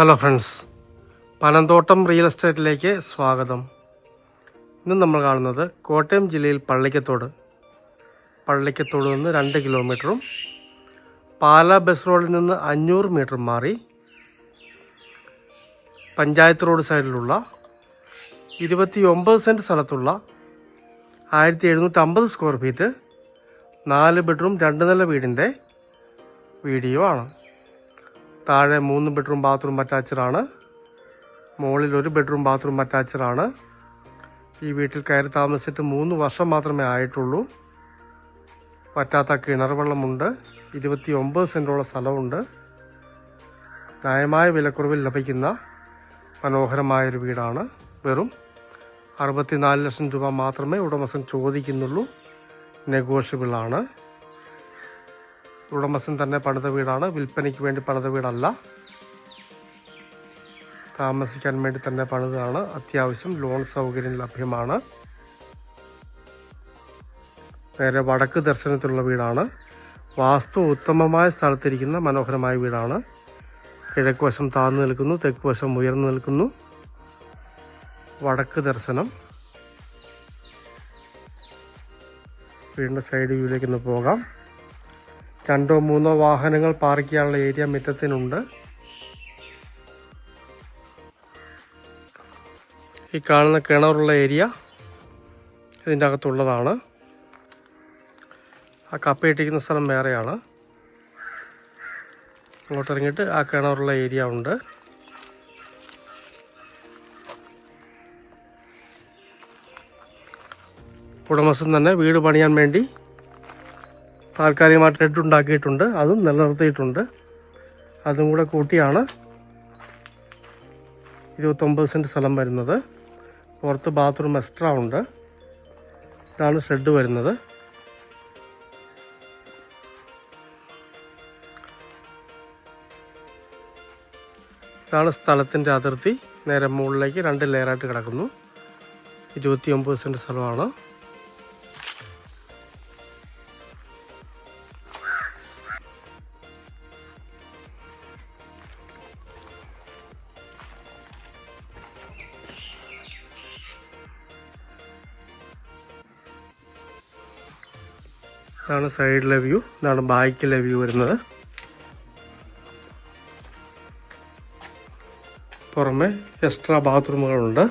Hello friends Panamthottam real എസ്റ്റേറ്റിലേക്ക് സ്വാഗതം. ഇന്ന് നമ്മൾ കാണുന്നത് കോട്ടയം ജില്ലയിൽ പള്ളിക്കത്തോട്. പള്ളിക്കത്തോട് നിന്ന് രണ്ട് കിലോമീറ്ററും പാല ബസ് റോഡിൽ നിന്ന് അഞ്ഞൂറ് മീറ്റർ മാറി പഞ്ചായത്ത് റോഡ് സൈഡിലുള്ള ഇരുപത്തി ഒമ്പത് സെന്റ് സ്ഥലത്തുള്ള ആയിരത്തി എഴുന്നൂറ്റമ്പത് സ്ക്വയർ ഫീറ്റ് നാല് ബെഡ്റൂം രണ്ട് നില വീടിന്റെ വീഡിയോ ആണ്. താഴെ മൂന്ന് ബെഡ്റൂം ബാത്റൂം അറ്റാച്ചഡാണ് മുകളിൽ ഒരു ബെഡ്റൂം ബാത്റൂം അറ്റാച്ചഡാണ് ഈ വീട്ടിൽ കയറി താമസിച്ചിട്ട് മൂന്ന് വർഷം മാത്രമേ ആയിട്ടുള്ളൂ. പറ്റാത്ത കിണർ വെള്ളമുണ്ട്. ഇരുപത്തി ഒമ്പത് സെന്റോളം സ്ഥലമുണ്ട്. ന്യായമായ വിലക്കുറവിൽ ലഭിക്കുന്ന മനോഹരമായൊരു വീടാണ്. വെറും അറുപത്തിനാല് ലക്ഷം രൂപ മാത്രമേ ഉടമസ്ഥൻ ചോദിക്കുന്നുള്ളൂ. നെഗോഷ്യബിൾ ആണ്. ഉടമസ്ഥൻ തന്നെ പണിത വീടാണ്. വിൽപ്പനയ്ക്ക് വേണ്ടി പണിത വീടല്ല. താമസിക്കാൻ വേണ്ടി തന്നെ പണിതാണ്. അത്യാവശ്യം ലോൺ സൗകര്യം ലഭ്യമാണ്. നേരെ വടക്ക് ദർശനത്തിലുള്ള വീടാണ്. വാസ്തു ഉത്തമമായ സ്ഥലത്തിരിക്കുന്ന മനോഹരമായ വീടാണ്. കിഴക്ക് വശം താഴ്ന്നു നിൽക്കുന്നു തെക്ക് വശം ഉയർന്നു നിൽക്കുന്നു. വടക്ക് ദർശനം. വീടിന്റെ സൈഡ് വ്യൂയിലേക്ക് ഒന്ന് പോകാം. രണ്ടോ മൂന്നോ വാഹനങ്ങൾ പാർക്ക് ചെയ്യാനുള്ള ഏരിയ മുറ്റത്തിനുണ്ട്. ഈ കാണുന്ന കിണറുള്ള ഏരിയ ഇതിന്റെ അകത്തുള്ളതാണ്. ആ കപ്പ ഇട്ടിരിക്കുന്ന സ്ഥലം വേറെയാണ്. അങ്ങോട്ട് ഇറങ്ങിയിട്ട് ആ കിണറുള്ള ഏരിയ ഉണ്ട്. ഉടമസ്ഥൻ തന്നെ വീട് പണിയാൻ വേണ്ടി താൽക്കാലികമായിട്ട് ഷെഡ് ഉണ്ടാക്കിയിട്ടുണ്ട് അതും നിലനിർത്തിയിട്ടുണ്ട്. അതും കൂടെ കൂട്ടിയാണ് ഇരുപത്തൊമ്പത് സെന്റ് സ്ഥലം വരുന്നത്. പുറത്ത് ബാത്റൂം എക്സ്ട്രാ ഉണ്ട്. ഇതാണ് ഷെഡ് വരുന്നത്. ഇതാണ് സ്ഥലത്തിന്റെ അതിർത്തി. നേരെ മുകളിലേക്ക് രണ്ട് ലെയറായിട്ട് കിടക്കുന്നു. ഇരുപത്തി ഒമ്പത് സെന്റ് സ്ഥലമാണ്. ഇതാണ് സൈഡിലെ വ്യൂ. ഇതാണ് ബാക്കിലെ വ്യൂ വരുന്നത്. പുറമെ എക്സ്ട്രാ ബാത്റൂമുകളുണ്ട്.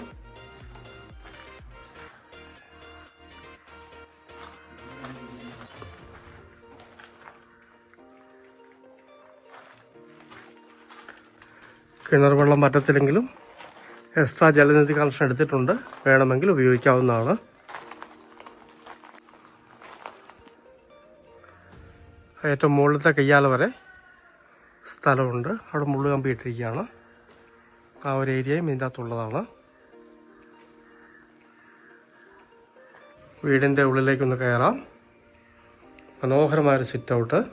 കിണർ വെള്ളം പറ്റത്തില്ലെങ്കിലും എക്സ്ട്രാ ജലനിധി കണക്ഷൻ എടുത്തിട്ടുണ്ട്. വേണമെങ്കിൽ ഉപയോഗിക്കാവുന്നതാണ്. ഏറ്റവും മുകളിലത്തെ കയ്യാല വരെ സ്ഥലമുണ്ട്. അവിടെ മുള്ളു കമ്പി ഇട്ടിരിക്കുകയാണ്. ആ ഒരു ഏരിയയും ഇതിന്റെ അകത്തുള്ളതാണ് വീടിന്റെ ഉള്ളിലേക്കൊന്ന് കയറാം. മനോഹരമായൊരു സിറ്റ് ഔട്ട്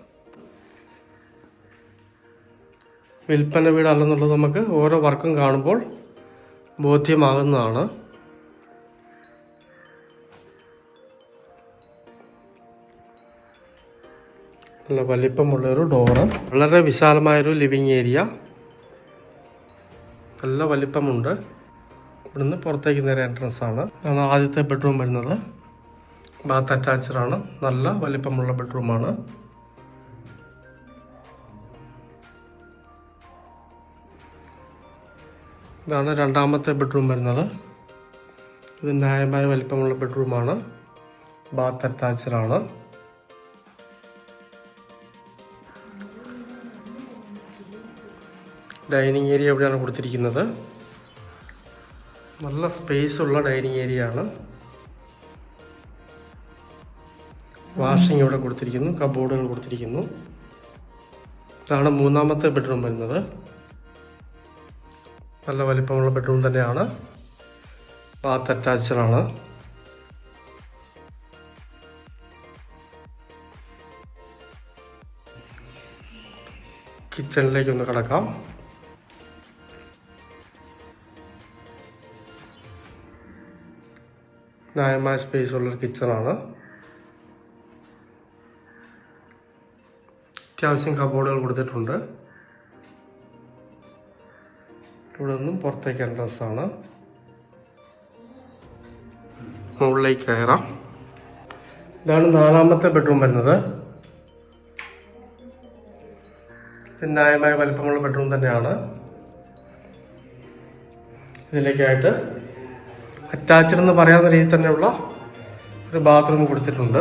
വിൽപ്പന വീടല്ലെന്നുള്ളത് നമുക്ക് ഓരോ വർക്കും കാണുമ്പോൾ ബോധ്യമാകുന്നതാണ്. നല്ല വലിപ്പമുള്ളൊരു ഡോറ്. വളരെ വിശാലമായൊരു ലിവിങ് ഏരിയ. നല്ല വലിപ്പമുണ്ട്. ഇവിടുന്ന് പുറത്തേക്ക് നേരെ എൻട്രൻസ് ആണ്. ആണ് ആദ്യത്തെ ബെഡ്റൂം വരുന്നത്. ബാത്ത് അറ്റാച്ച്ഡ് ആണ്. നല്ല വലിപ്പമുള്ള ബെഡ്റൂമാണ് ഇതാണ് രണ്ടാമത്തെ ബെഡ്റൂം വരുന്നത്. ഇത് ന്യായമായ വലിപ്പമുള്ള ബെഡ്റൂമാണ് ബാത്ത് അറ്റാച്ച്ഡ് ആണ്. ഡൈനിങ് ഏരിയ ഇവിടെയാണ് കൊടുത്തിരിക്കുന്നത്? നല്ല സ്പേസ് ഉള്ള ഡൈനിങ് ഏരിയ ആണ്. വാഷിംഗ് ഇവിടെ കൊടുത്തിരിക്കുന്നു കബോർഡുകൾ കൊടുത്തിരിക്കുന്നു. ഇതാണ് മൂന്നാമത്തെ ബെഡ്റൂം വരുന്നത്. നല്ല വലിപ്പമുള്ള ബെഡ്റൂം തന്നെയാണ്. ബാത്ത് അറ്റാച്ച്ഡ് ആണ്. കിച്ചണിലേക്ക് ഒന്ന് കിടക്കാം. ന്യായമായ സ്പേസ് ഉള്ളൊരു കിച്ചണാണ് അത്യാവശ്യം കബോർഡുകൾ കൊടുത്തിട്ടുണ്ട്. ഇവിടെ നിന്നും പുറത്തേക്ക് എൻട്രൻസ് ആണ്. മുകളിലേക്ക് കയറാം. ഇതാണ് നാലാമത്തെ ബെഡ്റൂം വരുന്നത്. ന്യായമായ വലിപ്പമുള്ള ബെഡ്റൂം തന്നെയാണ്. ഇതിലേക്കായിട്ട് അറ്റാച്ച്ഡ് എന്ന് പറയാവുന്ന രീതിയിൽ തന്നെയുള്ള ഒരു ബാത്റൂം കൊടുത്തിട്ടുണ്ട്.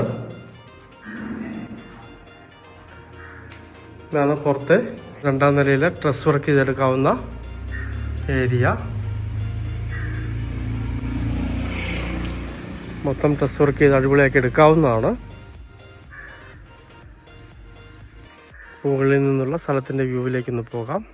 ഇതാണ് പുറത്ത് രണ്ടാം നിലയിൽ ഡ്രസ് വർക്ക് ചെയ്തെടുക്കാവുന്ന ഏരിയ. മൊത്തം ഡ്രസ് വർക്ക് ചെയ്ത് അടിപൊളിയാക്കി എടുക്കാവുന്നതാണ്. മുകളിൽ നിന്നുള്ള സ്ഥലത്തിന്റെ വ്യൂവിലേക്ക് ഒന്ന് പോകാം.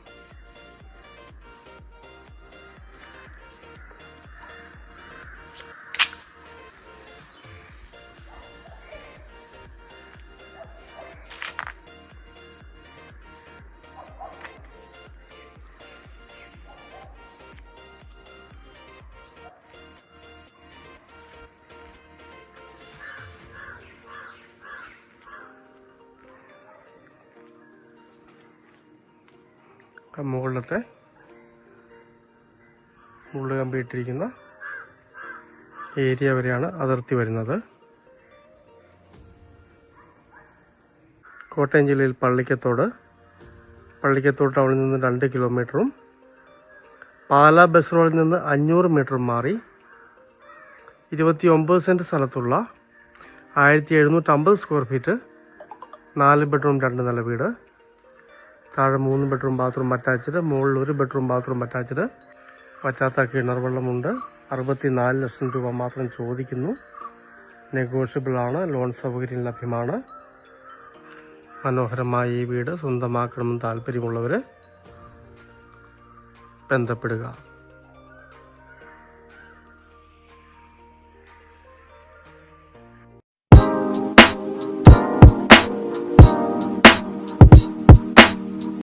മുകളിലത്തെ മുള്ളു കമ്പിയിട്ടിരിക്കുന്ന ഏരിയ വരെയാണ് അതിർത്തി വരുന്നത്. കോട്ടയം ജില്ലയിൽ പള്ളിക്കത്തോട്. പള്ളിക്കത്തോട് ടൗണിൽ നിന്ന് രണ്ട് കിലോമീറ്ററും പാലാ ബസ് റോഡിൽ നിന്ന് അഞ്ഞൂറ് മീറ്ററും മാറി ഇരുപത്തി ഒമ്പത് സെന്റ് സ്ഥലത്തുള്ള ആയിരത്തി എഴുന്നൂറ്റമ്പത് സ്ക്വയർ ഫീറ്റ് നാല് ബെഡ്റൂം രണ്ട് നില വീട്. താഴെ മൂന്ന് ബെഡ്റൂം ബാത്റൂം അറ്റാച്ച്ഡ് മുകളിൽ ഒരു ബെഡ്റൂം ബാത്റൂം അറ്റാച്ച്ഡ് പറ്റാത്ത കിണർ വെള്ളമുണ്ട് അറുപത്തി നാല് ലക്ഷം രൂപ മാത്രം ചോദിക്കുന്നു. നെഗോഷ്യബിൾ ആണ്. ലോൺ സൗകര്യം ലഭ്യമാണ്. മനോഹരമായ ഈ വീട് സ്വന്തമാക്കണമെന്ന് താല്പര്യമുള്ളവർ ബന്ധപ്പെടുക.